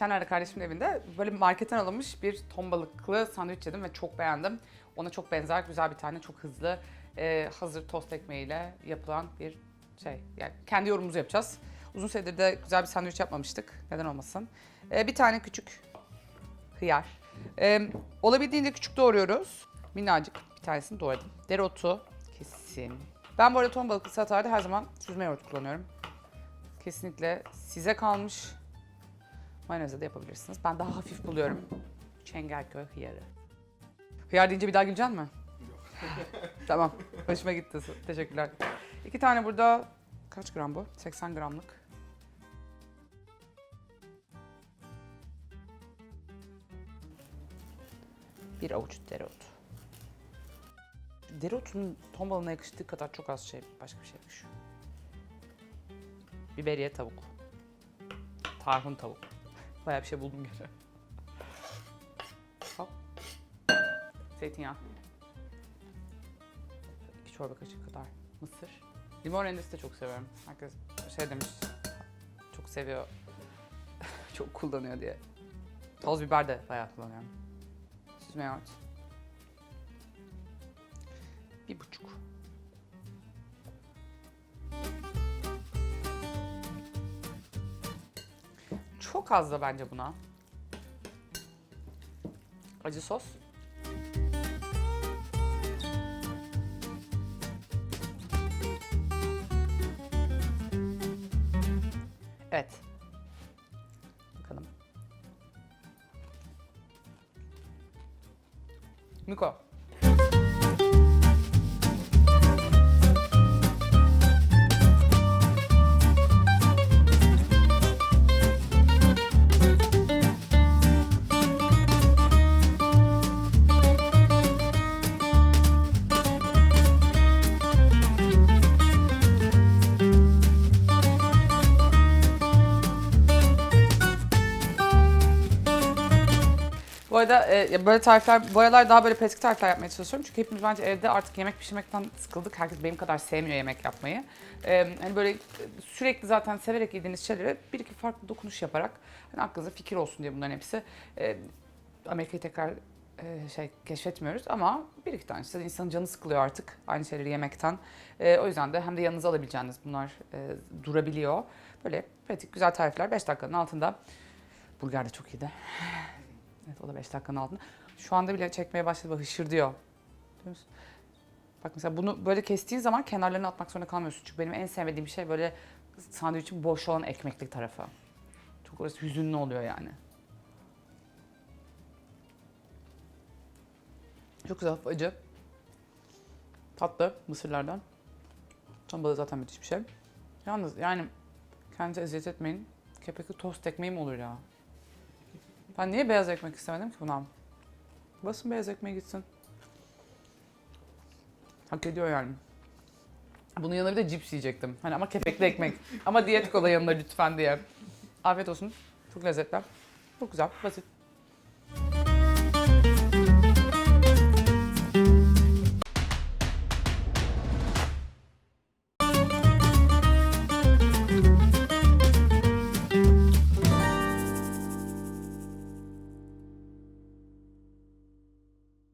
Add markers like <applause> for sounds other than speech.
geçenlerde kardeşimin evinde böyle marketten alınmış bir ton balıklı sandviç yedim ve çok beğendim. Ona çok benzer güzel bir tane çok hızlı e, hazır tost ekmeğiyle yapılan bir şey. Yani kendi yorumumuzu yapacağız. Uzun süredir de güzel bir sandviç yapmamıştık. Neden olmasın. E, bir tane küçük hıyar. E, olabildiğince küçük doğruyoruz. Minnacık bir tanesini doğradım. Dereotu kesin. Ben bu arada ton balıklı salatada her zaman süzme yoğurt kullanıyorum. Kesinlikle size kalmış. Mayonezle de yapabilirsiniz. Ben daha hafif buluyorum. Çengelköy hıyarı. Hıyar deyince bir daha güleceksin mi? <laughs> tamam. Hoşuma gitti. Teşekkürler. İki tane burada kaç gram bu? 80 gramlık. Bir avuç dereotu. Dereotunun ton balığına yakıştığı kadar çok az şey, başka bir şey yakışıyor. Biberiye tavuk. Tarhun tavuk. Bayağı bir şey buldum gene. Hop. Zeytinyağı. İki çorba kaşığı kadar mısır. Limon rendesi de çok seviyorum. Herkes şey demiş, çok seviyor, <laughs> çok kullanıyor diye. Toz biber de bayağı kullanıyorum. Süzme yoğurt. Bir buçuk. Çok az da bence buna. Acı sos. Evet. Bakalım. Miko. Bu arada e, böyle tarifler, bu aralar daha böyle pratik tarifler yapmaya çalışıyorum. Çünkü hepimiz bence evde artık yemek pişirmekten sıkıldık. Herkes benim kadar sevmiyor yemek yapmayı. E, hani böyle sürekli zaten severek yediğiniz şeylere bir iki farklı dokunuş yaparak hani aklınıza fikir olsun diye bunların hepsi. E, Amerika'yı tekrar e, şey keşfetmiyoruz ama bir iki tanesi de insanın canı sıkılıyor artık aynı şeyleri yemekten. E, o yüzden de hem de yanınıza alabileceğiniz bunlar e, durabiliyor. Böyle pratik güzel tarifler 5 dakikanın altında. Burger de çok iyiydi. Evet o da 5 dakikanın altında. Şu anda bile çekmeye başladı bak hışır diyor. Biliyor musun? Bak mesela bunu böyle kestiğin zaman kenarlarını atmak zorunda kalmıyorsun. Çünkü benim en sevmediğim şey böyle sandviçin boş olan ekmekli tarafı. Çok orası hüzünlü oluyor yani. Çok güzel acı. Tatlı mısırlardan. Ton balığı zaten müthiş bir şey. Yalnız yani kendinize eziyet etmeyin. Kepekli tost ekmeği mi olur ya? Ben niye beyaz ekmek istemedim ki buna? Basın beyaz ekmeğe gitsin. Hak ediyor yani. Bunun yanına bir de cips yiyecektim. Hani ama kepekli ekmek. ama diyet kola yanına lütfen diye. Afiyet olsun. Çok lezzetli. Çok güzel. Basit.